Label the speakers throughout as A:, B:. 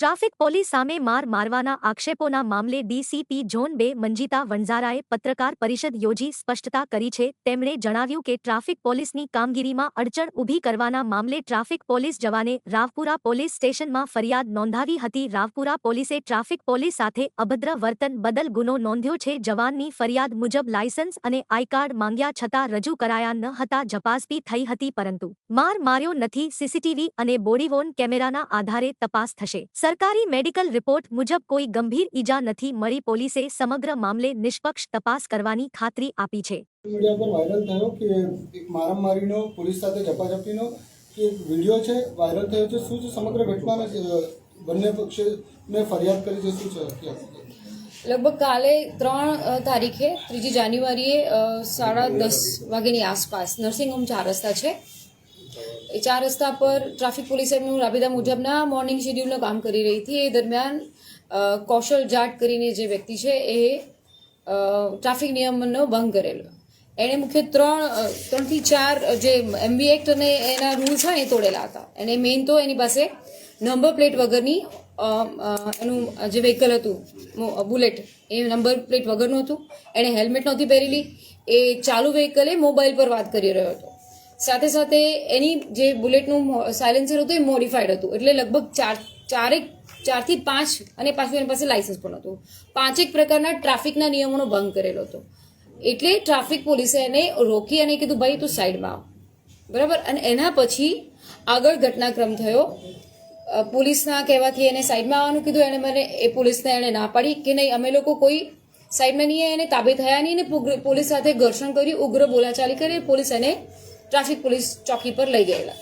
A: Traffic police સામે માર મારવાના આક્ષેપોના મામલે ડીસીપી ઝોન બે મંજીતા વણઝારાએ પત્રકાર પરિષદ યોજી સ્પષ્ટતા કરી છે. તેમણે જણાવ્યું કે ટ્રાફિક પોલીસની કામગીરીમાં અડચણ ઊભી કરવાના મામલે ટ્રાફિક પોલીસ જવાને રાવપુરા પોલીસ સ્ટેશનમાં ફરિયાદ નોંધાવી હતી. રાવપુરા પોલીસે ટ્રાફિક પોલીસ સાથે અભદ્ર વર્તન બદલ ગુનો નોંધ્યો છે. જવાનની ફરિયાદ મુજબ લાયસન્સ અને આઈ કાર્ડ માંગ્યા છતાં રજૂ કરાયા ન હતા. જપાસપી થઈ હતી પરંતુ માર માર્યો નથી. સીસીટીવી અને બોડીવોન કેમેરાના આધારે તપાસ થશે. સરકારી મેડિકલ રિપોર્ટ મુજબ કોઈ ગંભીર ઈજા નથી મળી પોલીસે સમગ્ર મામલે નિષ્પક્ષ તપાસ કરવાની ખાતરી આપી છે.
B: મીડિયા પર વાયરલ થયો કે એક મારામારીનો પોલીસ સાથે ઝપાઝપીનો કે એક વીડિયો છે વાયરલ થયો છે. શું છે? સમગ્ર ઘટનાને બંને પક્ષે મેં ફરિયાદ કરી છે. શું છે?
C: લગભગ કાલે ત્રણ તારીખે ત્રીજી જાન્યુઆરીએ સાડા દસ વાગ્યાની આસપાસ નર્સિંગ હોમ ચાર રસ્તા છે. એ ચાર રસ્તા પર ટ્રાફિક પોલીસ એમનું રાબેતા મુજબના મોર્નિંગ શેડ્યુલનું કામ કરી રહી હતી. એ દરમિયાન કૌશલ જાટ કરીને જે વ્યક્તિ છે એ ટ્રાફિક નિયમનો ભંગ કરેલો. એણે મુખ્ય ત્રણ ત્રણથી ચાર જે એમબી એક્ટ અને એના રૂલ્સ હોય એ તોડેલા હતા. અને મેઇન તો એની પાસે નંબર પ્લેટ વગરની એનું જે વ્હીકલ હતું બુલેટ એ નંબર પ્લેટ વગરનું હતું. એણે હેલ્મેટ નહોતી પહેરેલી. એ ચાલુ વ્હીકલે મોબાઈલ પર વાત કરી રહ્યો હતો. સાથે સાથે એની જે બુલેટનું સાયલેન્સર હતું એ મોડિફાઈડ હતું. એટલે લગભગ ચાર ચારેક ચારથી પાંચ અને પાછું એની પાસે લાયસન્સ પણ હતું. પાંચેક પ્રકારના ટ્રાફિકના નિયમોનો ભંગ કરેલો હતો. એટલે ટ્રાફિક પોલીસે એને રોકી અને કીધું, ભાઈ, તું સાઈડમાં આવ. બરાબર? અને એના પછી આગળ ઘટનાક્રમ થયો. પોલીસના કહેવાથી એને સાઈડમાં આવવાનું કીધું. એણે મને એ પોલીસને એણે ના પાડી કે નહીં, અમે લોકો કોઈ સાઈડમાં નહીં, એને તાબે થયા નહીં. અને પોલીસ સાથે ઘર્ષણ કર્યું, ઉગ્ર બોલાચાલી કરી પોલીસ એને ટ્રાફિક પોલીસ ચોકી પર લઈ ગયેલા.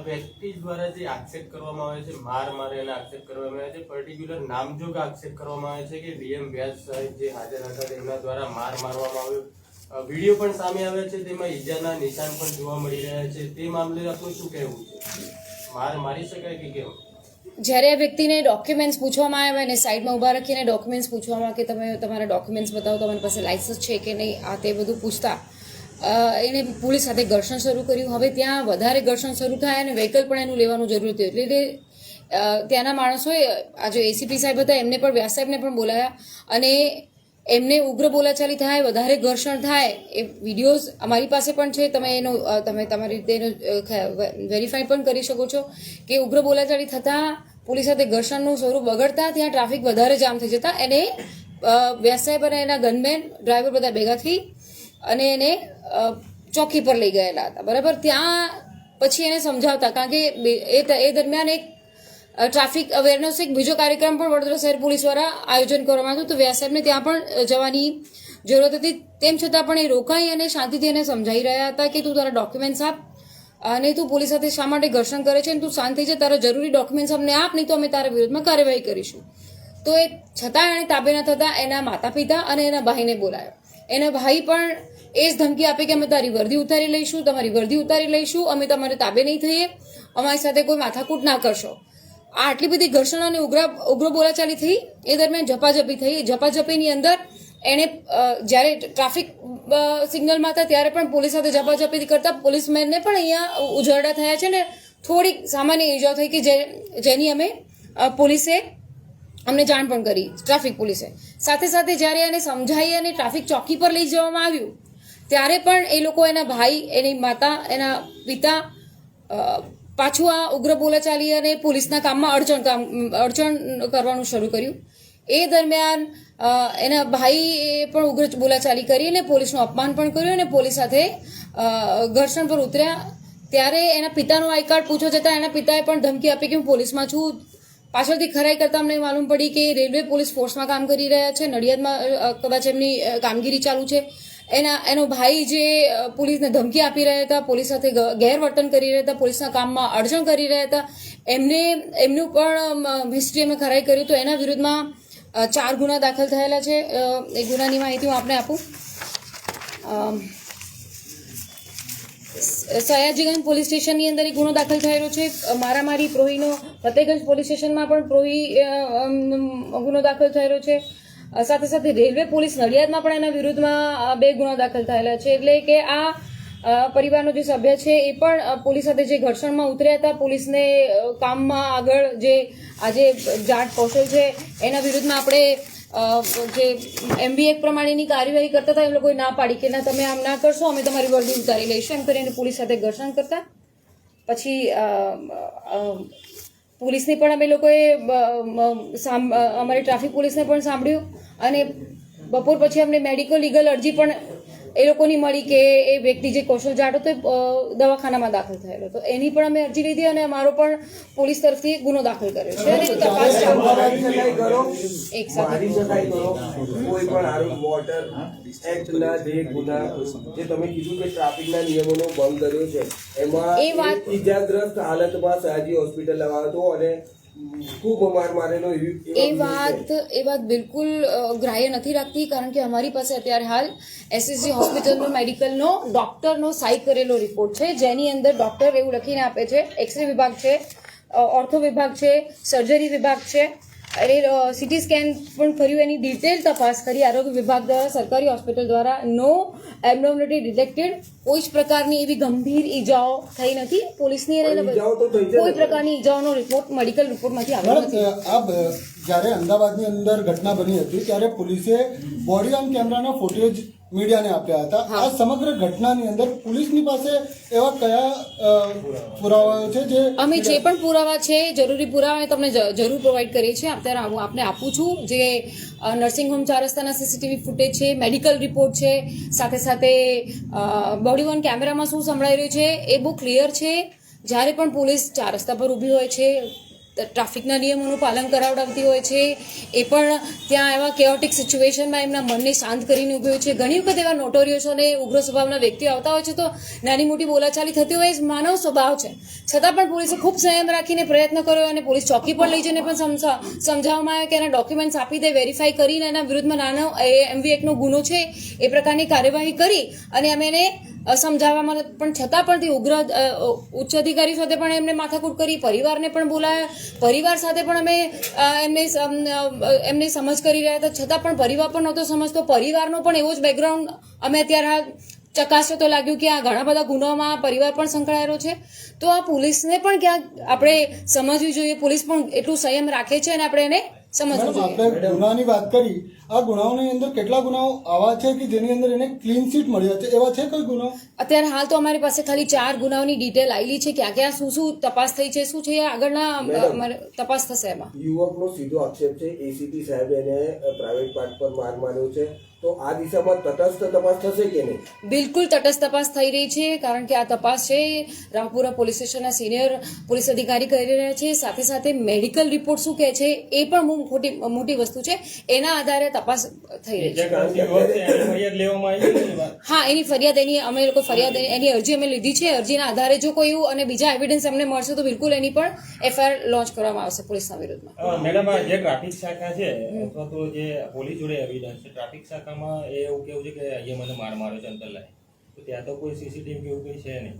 D: વ્યક્તિ દ્વારા જે આક્ષેપ કરવામાં આવે છે માર મારેલા આક્ષેપ કરવામાં આવે છે પર્ટિક્યુલર નામજોગ આક્ષેપ કરવામાં આવે છે કે વીએમ વ્યાસ સાહેબ જે હાજર હતા તેમના દ્વારા માર મારવામાં આવ્યો. વીડિયો પણ સામે આવ્યા છે તેમાં ઈજાના નિશાન પણ જોવા મળી રહ્યા છે. તે મામલે આપનું શું કહેવું છે? માર મારી શકાય કે કેમ?
C: જ્યારે આ વ્યક્તિને ડોક્યુમેન્ટ્સ પૂછવામાં આવ્યા અને સાઈડમાં ઊભા રાખીને ડોક્યુમેન્ટ્સ પૂછવામાં કે તમે તમારા ડોક્યુમેન્ટ્સ બતાવો તમારી પાસે લાઇસન્સ છે કે નહીં આ તે બધું પૂછતા એને પોલીસ સાથે ઘર્ષણ શરૂ કર્યું. હવે ત્યાં વધારે ઘર્ષણ શરૂ થાય અને વ્હીકલ પણ એનું લેવાનું જરૂરી થયું એટલે ત્યાંના માણસોએ, આ જો એસીપી સાહેબ હતા, એમને પણ, વ્યાસ સાહેબને પણ બોલાયા અને એમને ઉગ્ર બોલાચાલી થાય, વધારે ઘર્ષણ થાય, એ વિડીયોઝ અમારી પાસે પણ છે. તમે એનો તમે તમારી રીતે એનો વેરીફાઈ પણ કરી શકો છો કે ઉગ્ર બોલાચાલી થતાં પોલીસ સાથે ઘર્ષણનું સ્વરૂપ બગડતા ત્યાં ટ્રાફિક વધારે જામ થઈ જતા. એને વ્યાસ સાહેબ અને એના ગનમેન ડ્રાઈવર બધા ભેગા થઈ અને એને ચોકી પર લઈ ગયેલા હતા. બરાબર? ત્યાં પછી એને સમજાવતા, કારણ કે એ એ દરમિયાન એક ટ્રાફિક અવેરનેસ, એક બીજો કાર્યક્રમ પણ વડોદરા શહેર પોલીસ દ્વારા આયોજન કરવામાં આવ્યું તો વ્યાસ સાહેબને ત્યાં પણ જવાની જરૂરત હતી. તેમ છતાં પણ એ રોકાઈ અને શાંતિથી એને સમજાવી રહ્યા હતા કે તું તારા ડોક્યુમેન્ટ્સ આપ, અને તું પોલીસ સાથે શા માટે ઘર્ષણ કરે છે અને તું શાંત જાય તારા જરૂરી ડોક્યુમેન્ટ્સ અમને આપ, નહીં તો અમે તારા વિરુદ્ધમાં કાર્યવાહી કરીશું. તો એ છતાં એણે તાબે ન થતાં એના માતા પિતા અને એના ભાઈને બોલાયો. એના ભાઈ પણ એ જ ધમકી આપે કે અમે તારી વર્દી ઉતારી લઈશું, તમારી વર્દી ઉતારી લઈશું, અમે તમારે તાબે નહીં થઈએ, અમારી સાથે કોઈ માથાકૂટ ના કરશો. આ આટલી બધી ઘર્ષણ અને ઉગ્ર ઉગ્ર બોલાચાલી થઈ, એ દરમિયાન ઝપાઝપી થઈ. ઝપાઝપીની અંદર એણે જ્યારે ટ્રાફિક સિગ્નલમાં હતા ત્યારે પણ પોલીસ સાથે ઝપાઝપી કરતા પોલીસમેનને પણ અહીંયા ઉજરડા થયા છે ને થોડીક સામાન્ય ઈજાઓ થઈ કે જે, જેની અમે પોલીસે અમને જાણ પણ કરી, ટ્રાફિક પોલીસે. સાથે સાથે જ્યારે એને સમજાવી અને ટ્રાફિક ચોકી પર લઈ જવામાં આવ્યું ત્યારે પણ એ લોકો એના ભાઈ, એની માતા, એના પિતા પાછું આ ઉગ્ર બોલાચાલી અને પોલીસના કામમાં અડચણ કામ, અડચણ કરવાનું શરૂ કર્યું. એ દરમિયાન એના ભાઈએ પણ ઉગ્ર બોલાચાલી કરી અને પોલીસનું અપમાન પણ કર્યું અને પોલીસ સાથે ઘર્ષણ પર ઉતર્યા. ત્યારે એના પિતાનું આઈ કાર્ડ પૂછો જતાં એના પિતાએ પણ ધમકી આપી કે હું પોલીસમાં છું. પાછળથી ખરાઈ કરતાં અમને માલુમ પડી કે રેલવે પોલીસ ફોર્સમાં કામ કરી રહ્યા છે, નડિયાદમાં કદાચ એમની કામગીરી ચાલુ છે. એના, એનો ભાઈ જે પોલીસને ધમકી આપી રહ્યા હતા, પોલીસ સાથે ગેરવર્તન કરી રહ્યા હતા, પોલીસના કામમાં અડચણ કરી રહ્યા હતા, એમને, એમનું પણ હિસ્ટ્રી અમે ખરાઈ કર્યું તો એના વિરુદ્ધમાં ચાર ગુના દાખલ થયેલા છે. એ ગુનાની માહિતી હું આપને આપું. સયાજીગંજ પોલીસ સ્ટેશનની અંદર એક ગુનો દાખલ થયેલો છે. મારામારી, પ્રોહીનો, ફતેગંજ પોલીસ સ્ટેશનમાં પણ પ્રોહી ગુનો દાખલ થયેલો છે. સાથે સાથે રેલવે પોલીસ નડિયાદમાં પણ એના વિરુદ્ધમાં બે ગુના દાખલ થયેલા છે. એટલે કે આ પરિવારનો જે સભ્ય છે, એ પણ પોલીસ સાથે જે ઘર્ષણમાં ઉતર્યા હતા, પોલીસને કામમાં આગળ જે આજે જાટ કૌશલ છે, એના વિરુદ્ધમાં આપણે જે એમબી એક પ્રમાણેની કાર્યવાહી કરતા હતા, એ લોકોએ ના પાડી કે ના, તમે આમ ના કરશો, અમે તમારી વર્દી ઉતારી લઈશું, એમ કરીને પોલીસ સાથે ઘર્ષણ કરતા. પછી પોલીસની પણ અમે લોકોએ અમારી ટ્રાફિક પોલીસને પણ સાંભળ્યું અને બપોર પછી અમને મેડિકલ, લીગલ અરજી પણ એ લોકોની મળી કે એ વ્યક્તિ જે કૌશલ જાટ હતો દવાખાનામાં દાખલ થયેલો. તો એની પણ અમે અરજી લીધી અને અમારો પણ પોલીસ તરફથી ગુનો દાખલ કર્યો છે. અને તપાસ ચાલુ એક સાથે.
E: કોઈ પણ આરોપ વોટર એક્ટના જે ગુના જે તમે કીધું કે ટ્રાફિકના નિયમોનો ભંગ કર્યો છે એમાં
C: એ વાત-
E: એક ઈજાગ્રસ્ત હાલતમાં સયાજી હોસ્પિટલ લવાયો હતો અને ખૂબ માર મારેલો
C: એ વાત એ વાત બિલકુલ ગ્રાહ્ય નથી રાખતી કારણ કે અમારી પાસે અત્યારે હાલ એસએસજી હોસ્પિટલનો મેડિકલનો ડોક્ટરનો સાઈ કરેલો રિપોર્ટ છે જેની અંદર ડોક્ટર એવું લખીને આપે છે એક્સરે વિભાગ છે ઓર્થો વિભાગ છે સર્જરી વિભાગ છે અરે સીટી સ્કેન પણ કર્યું એની ડિટેલ તપાસ કરી આરોગ્ય વિભાગ દ્વારા સરકારી હોસ્પિટલ દ્વારા. નો એબનોર્મલિટી ડિટેક્ટેડ કોઈ જ પ્રકારની એવી ગંભીર ઈજાઓ થઈ નથી. પોલીસની અને
E: પણ ઈજાઓ તો થઈ છે ને.
C: કોઈ પ્રકારની ઈજાઓનો રિપોર્ટ મેડિકલ રિપોર્ટમાંથી આવ્યો નથી.
B: આ જ્યારે અમદાવાદની અંદર ઘટના બની હતી ત્યારે પોલીસે બોડી ઓન કેમેરાના ફોટેજ મીડિયાને આપ્યા હતા. આ સમગ્ર ઘટનાની અંદર પોલીસની પાસે એવા કયા પુરાવાઓ છે જે
C: અમે જે પણ પુરાવા છે જરૂરી પુરાવા તમને જરૂર પ્રોવાઈડ કરીએ છીએ. અત્યારે હું આપને આપું છું જે નર્સિંગ હોમ ચાર રસ્તાના સીસીટીવી ફૂટેજ છે મેડિકલ રિપોર્ટ છે સાથે સાથે બોડી વન કેમેરામાં શું સંભળાઈ રહ્યું છે એ બહુ ક્લિયર છે. જ્યારે પણ પોલીસ ચાર રસ્તા પર ઊભી હોય છે ટ્રાફિકના નિયમોનું પાલન કરાવડાવતી હોય છે. એ પણ ત્યાં એવા કેઓટિક સિચ્યુએશનમાં એમના મનને શાંત કરીને ઊભી હોય છે. ઘણી વખત એવા નોટોરિયસ અને ઉગ્ર સ્વભાવના વ્યક્તિઓ આવતા હોય છે તો નાની મોટી બોલાચાલી થતી હોય એ માનવ સ્વભાવ છે. છતાં પણ પોલીસે ખૂબ સંયમ રાખીને પ્રયત્ન કર્યો અને પોલીસ ચોકી પર લઈ જઈને પણ સમજા સમજાવવામાં આવ્યો કે એના ડોક્યુમેન્ટ્સ આપી દે વેરીફાઈ કરીને એના વિરુદ્ધમાં નાનો એમવી એકનો ગુનો છે, એ પ્રકારની કાર્યવાહી કરી અને અમે એને સમજાવવામાં પણ છતાં પણ તે ઉગ્ર ઉચ્ચ અધિકારી સાથે પણ એમને માથાકૂટ કરી, પરિવારને પણ બોલાયા. પરિવાર સાથે પણ અમે એમને એમને સમજ કરી રહ્યા હતા. છતાં પણ પરિવાર પણ નહોતો સમજતો. પરિવારનો પણ એવો જ બેકગ્રાઉન્ડ અમે અત્યારે ચકાસ્યો તો લાગ્યું કે આ ઘણા બધા ગુનામાં પરિવાર પણ સંકળાયેલો છે. તો આ પોલીસને પણ ક્યાંક આપણે સમજવી જોઈએ. પોલીસ પણ એટલું સંયમ રાખે છે અને આપણે એને સમજવું
B: આપણે ગુનાની વાત કરી. આ ગુનાઓની અંદર કેટલા ગુનાઓ આવા છે કે જેની અંદર એને ક્લીન ચીટ મળ્યા છે? એવા છે કોઈ ગુનો
C: અત્યારે હાલ તો અમારી પાસે ખાલી ચાર ગુનાઓની ડિટેલ આવેલી છે. ક્યાં ક્યાં શું શું તપાસ થઈ છે શું છે આગળના અમારે તપાસ થશે એમાં.
E: યુવકનો સીધો આક્ષેપ છે. એસીપી સાહેબે એને પ્રાઇવેટ પાર્ટ પર માર માર્યો છે. તો આ દિશામાં તટસ્થ તપાસ થશે કે નહીં?
C: બિલકુલ તટસ્થ તપાસ થઈ રહી છે કારણ કે આ તપાસ છે રામપુરા પોલીસ સ્ટેશનના સિનિયર પોલીસ અધિકારી કરી રહ્યા છે. સાથે સાથે મેડિકલ રિપોર્ટ શું કહે છે એ પણ બહુ મોટી મોટી વસ્તુ છે. એના આધારે તપાસ થઈ રહી છે.
E: કારણ કે અત્યારે
C: હા એની ફરિયાદ એની અમે લોકો ફરિયાદ એની અરજી અમે લીધી છે. અરજીના આધારે જો કોઈ એવું અને બીજા એવિડન્સ અમને મળશે તો બિલકુલ એની પણ એફઆઈઆર લોન્ચ કરવામાં આવશે પોલીસના વિરુદ્ધમાં.
F: મેડમ જે ટ્રાફિક શાખા છે અથવા તો જે પોલીસ જોડે એવિડન્સ છે ટ્રાફિક શાખામાં એ એવું કેવું છે કે અહીંયા મને માર માર્યો છે અંતરલાય તો ત્યાં તો કોઈ સીસીટીવી કેવું કંઈ છે નહીં.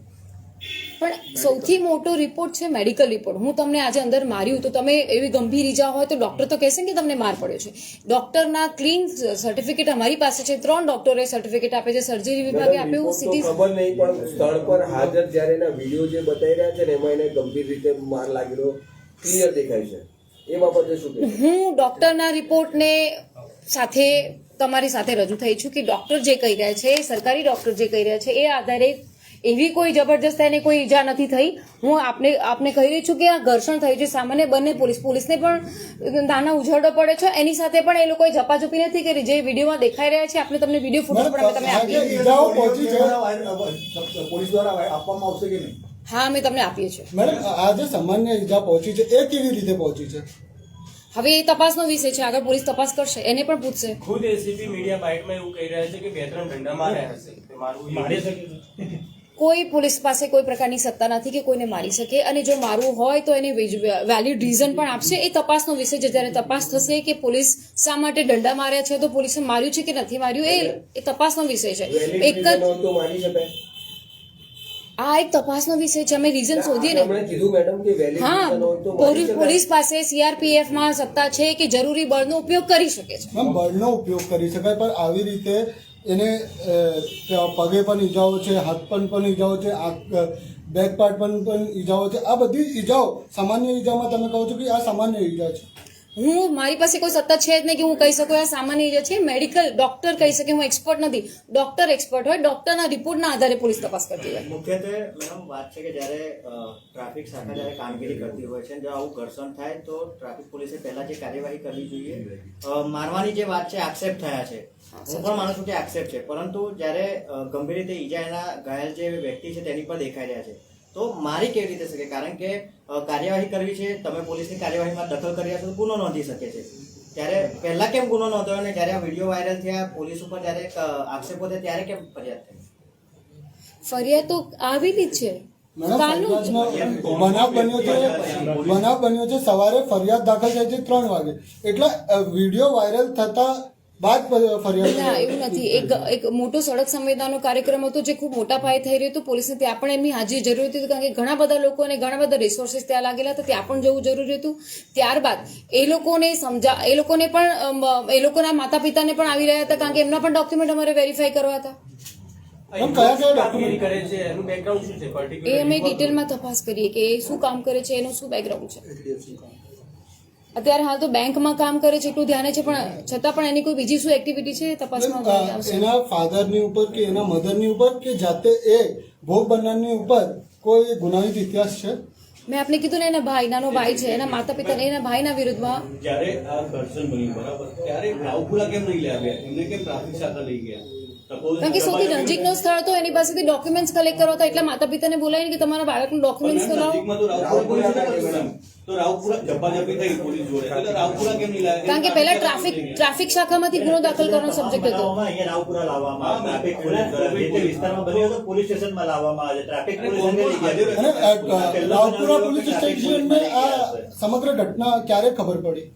C: પણ સૌથી મોટો રિપોર્ટ છે મેડિકલ રિપોર્ટ હું તમને આજે અંદર માર્યું તો તમે એવી ગંભીર ઈજા હોય તો ડોક્ટર તો કહેશે ને કે તમને માર પડ્યો છે. ડોક્ટરના ક્લીન સર્ટિફિકેટ અમારી પાસે છે. ત્રણ ડોક્ટરે સર્ટિફિકેટ આપે છે. સર્જરી વિભાગે આપ્યું
E: report
C: સિટી
E: ખબર નહીં પણ સ્થળ પર હાજર જ્યારે એના વીડિયો જે બતાવી રહ્યા છે ને એમાં એને ગંભીર રીતે માર લાગેલો ક્લિયર દેખાય છે. એ બાબતે શું
C: હું ડોક્ટરના રિપોર્ટને સાથે તમારી સાથે રજૂ થઈ છું કે ડોક્ટર જે કહી રહ્યા છે સરકારી ડોક્ટર જે કહી રહ્યા છે એ આધારે એવી કોઈ જબરજસ્ત એને કોઈ ઈજા નથી થઈ. હું આપને આપને કહી રહી છું કે આ ઘર્ષણ થયું છે. સામાન્ય બંને પોલીસ પોલીસને પણ નાના ઉઝાડો પડે છે. એની સાથે પણ એ લોકોએ ઝપાઝપી નથી કરી. જે વિડીયોમાં દેખાઈ રહ્યા છે આપણે તમને વીડિયો ફોટો પણ તમે તમને
B: મેડમ આ જે
C: આપીએ
B: ઈજાઓ પહોંચી છે.
G: પોલીસ દ્વારા આપવામાં આવશે કે નહીં?
C: હા અમે તમને આપીએ છીએ.
B: મેડમ આ જે સામાન્ય ઈજા પહોંચી છે. એ કેવી રીતે પહોંચી છે?
C: હવે એ તપાસનો વિષય છે આગળ પોલીસ તપાસ કરશે એને પણ પૂછશે.
D: ખુદ એસીપી મીડિયા બાઇટમાં એવું કહી રહ્યા છે કે બે ત્રણ દંડા માર્યા હશે.
F: મારું
D: મારી
F: શકે
C: કોઈ પોલીસ પાસે કોઈ પ્રકારની સત્તા નથી કે કોઈને મારી શકે અને જો મારવું હોય તો એને વેલિડ રીઝન પણ આપશે. એ તપાસનો વિષય છે. જ્યારે તપાસ થશે કે પોલીસ શા માટે દંડા માર્યા છે તો પોલીસે માર્યું છે કે નથી માર્યું એ એ તપાસનો વિષય છે. એક જ
E: રીઝન હોય તો મારી શકાય
C: આ એક તપાસનો વિષય છે. અમે રીઝન શોધીએ ને.
E: આપણે કીધું મેડમ કે વેલિડ
C: હા પોલીસ પાસે સીઆરપીએફમાં સત્તા છે કે જરૂરી બળનો ઉપયોગ કરી શકે છે.
B: બળનો ઉપયોગ કરી શકાય પણ આવી રીતે એને પગે પણ ઈજાઓ છે હાથ પણ પણ ઈજાઓ છે બેક પાર્ટ પણ પણ ઈજાઓ છે. આ બધી ઈજાઓ સામાન્ય ઈજામાં તમે કહો છો કે આ સામાન્ય ઈજા છે?
C: હું મારી પાસે કોઈ સત્તા છે જ નહીં કે હું કહી શકું. આ સામાન્ય જે છે મેડિકલ ડોક્ટર કહી શકે હું એક્સપર્ટ નથી. ડોક્ટર એક્સપર્ટ હોય ડોક્ટરના રિપોર્ટના આધારે પોલીસ તપાસ કરતી હોય.
H: મુખ્યત્વે મેડમ વાત છે કે જ્યારે ટ્રાફિક શાખા જ્યારે કામગીરી કરતી હોય છે જો આવું ઘર્ષણ થાય તો ટ્રાફિક પોલીસે પહેલા જે કાર્યવાહી કરવી જોઈએ મારવાની જે વાત છે આક્ષેપ થયા છે. હું પણ માનું છું કે આક્ષેપ છે. પરંતુ જ્યારે ગંભીર રીતે ઈજા એના ઘાયલ જે વ્યક્તિ છે તેની પર દેખાઈ રહ્યા છે. તો મારી કેવી રીતે શકે? કારણ કે કાર્યવાહી કરવી છે તમે પોલીસની કાર્યવાહીમાં દખલ કર્યા છો તો ગુનો નોંધી શકે છે. ત્યારે પહેલા કેમ ગુનો નોંધ્યો અને જ્યારે આ વીડિયો વાયરલ થયા પોલીસ ઉપર જ્યારે આક્ષેપો થયા ત્યારે કેમ ફરિયાદ થઈ?
C: ફરિયાદ તો આવેલી જ છે.
B: બનાવ બન્યો છે બનાવ બન્યો છે સવારે ફરિયાદ દાખલ થાય છે ત્રણ વાગે. એટલે વીડિયો વાયરલ થતા બાદ ફરિયાદ
C: એવું નથી. એક એક મોટો સડક સંવેદનાનો કાર્યક્રમ હતો જે ખૂબ મોટા પાયે થઈ રહ્યો હતો. પોલીસને ત્યાં પણ એમની હાજરી જરૂરી હતી કારણ કે ઘણા બધા લોકો અને ઘણા બધા રિસોર્સિસ ત્યાં લાગેલા હતા. ત્યાં પણ જવું જરૂરી હતું. ત્યારબાદ એ લોકોને સમજા એ લોકોને પણ એ લોકોના માતા પિતાને પણ આવી રહ્યા હતા કારણ કે એમના પણ ડોક્યુમેન્ટ અમારે વેરીફાઈ કરવા હતા.
B: પણ કયા કયા
D: કામગીરી કરે છે? એનું બેકગ્રાઉન્ડ શું છે?
C: એ અમે ડિટેલમાં તપાસ કરીએ કે એ શું કામ કરે છે એનું શું બેકગ્રાઉન્ડ છે? અત્યારે હાલ તો બેંકમાં કામ કરે છે એટલું ધ્યાને છે પણ છતાં પણ એની કોઈ બીજી શું એક્ટિવિટી છે તપાસમાં
B: એના ફાધરની ઉપર કે એના મધરની ઉપર કે જાતે એ ભોગ બનનારની ઉપર કોઈ ગુનાહિત ઇતિહાસ છે?
C: મેં આપને કીધું ને એના ભાઈ નાનો ભાઈ છે એના માતા પિતા એના ભાઈના વિરુદ્ધમાં.
I: જ્યારે આ ઘર્ષણ બન્યું બરાબર? ત્યારે રાવપુરા કેમ નહીં લઈ આવ્યા? એમને કેમ પ્રાથમિક શાખા લઈ ગયા?
C: કારણ કે સૌથી નજીકનો સ્થળ હતો એની પાસેથી ડોક્યુમેન્ટ્સ કલેક્ટ કરો તો એટલે માતા પિતાને બોલાવીને કે તમારા બાળકનું ડોક્યુમેન્ટ્સ કરાવો
I: તો. તો
C: કારણ કે પહેલા ટ્રાફિક ટ્રાફિક શાખામાંથી ગુનો દાખલ કરવાનો સબ્જેક્ટ હતો.
H: રાવપુરા લાવવામાં પોલીસ તે સ્ટેશનમાં લાવવામાં આવે ટ્રાફિક પોલીસ
B: રાવપુરા પોલીસ સમગ્ર ઘટના ક્યારે ખબર પડી?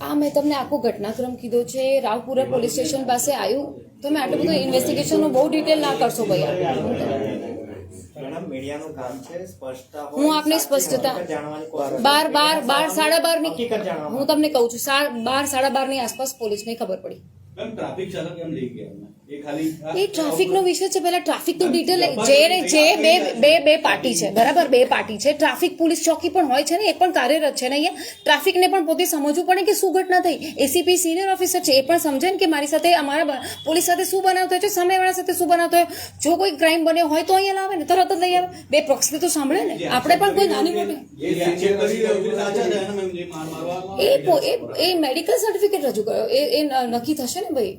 C: આ મેં તમને આખો ઘટનાક્રમ કીધો છે. રાવપુરા પોલીસ સ્ટેશન પાસે આવ્યું તમે આટલું બધું ઇન્વેસ્ટિગેશનનું બહુ ડિટેલ ના કરશો
H: હોય,
C: હું આપને સ્પષ્ટતા બાર બાર બાર સાડા
H: બારની
C: હું તમને કહું છું સા- બાર સાડા બારની આસપાસ પોલીસને ખબર પડી.
I: ટ્રાફિક ચાલક એમ લઈ ગયા? એ
C: ટ્રાફિકનો વિષય છે પહેલા ટ્રાફિકનું ડિટેલ જે ને જે બે બે બે પાર્ટી છે બરાબર? બે પાર્ટી છે. ટ્રાફિક પોલીસ ચોકી પણ હોય છે ને એ પણ કાર્યરત છે ને અહીંયા. ટ્રાફિકને પણ પોતે સમજવું પડે કે શું ઘટના થઈ. એસીપી સિનિયર ઓફિસર છે એ પણ સમજે ને કે મારી સાથે અમારા પોલીસ સાથે શું બનાવતો હોય છે સામેવાળા સાથે શું બનાવતો હોય જો કોઈ ક્રાઇમ બન્યો હોય તો અહીંયા લાવે ને તરત જ લઈ આવે. બે પક્ષને તો સાંભળે ને. આપણે પણ કોઈ નાની મોટી
I: એ
C: એ મેડિકલ સર્ટિફિકેટ રજૂ કર્યો. એ નક્કી થશે ને ભાઈ?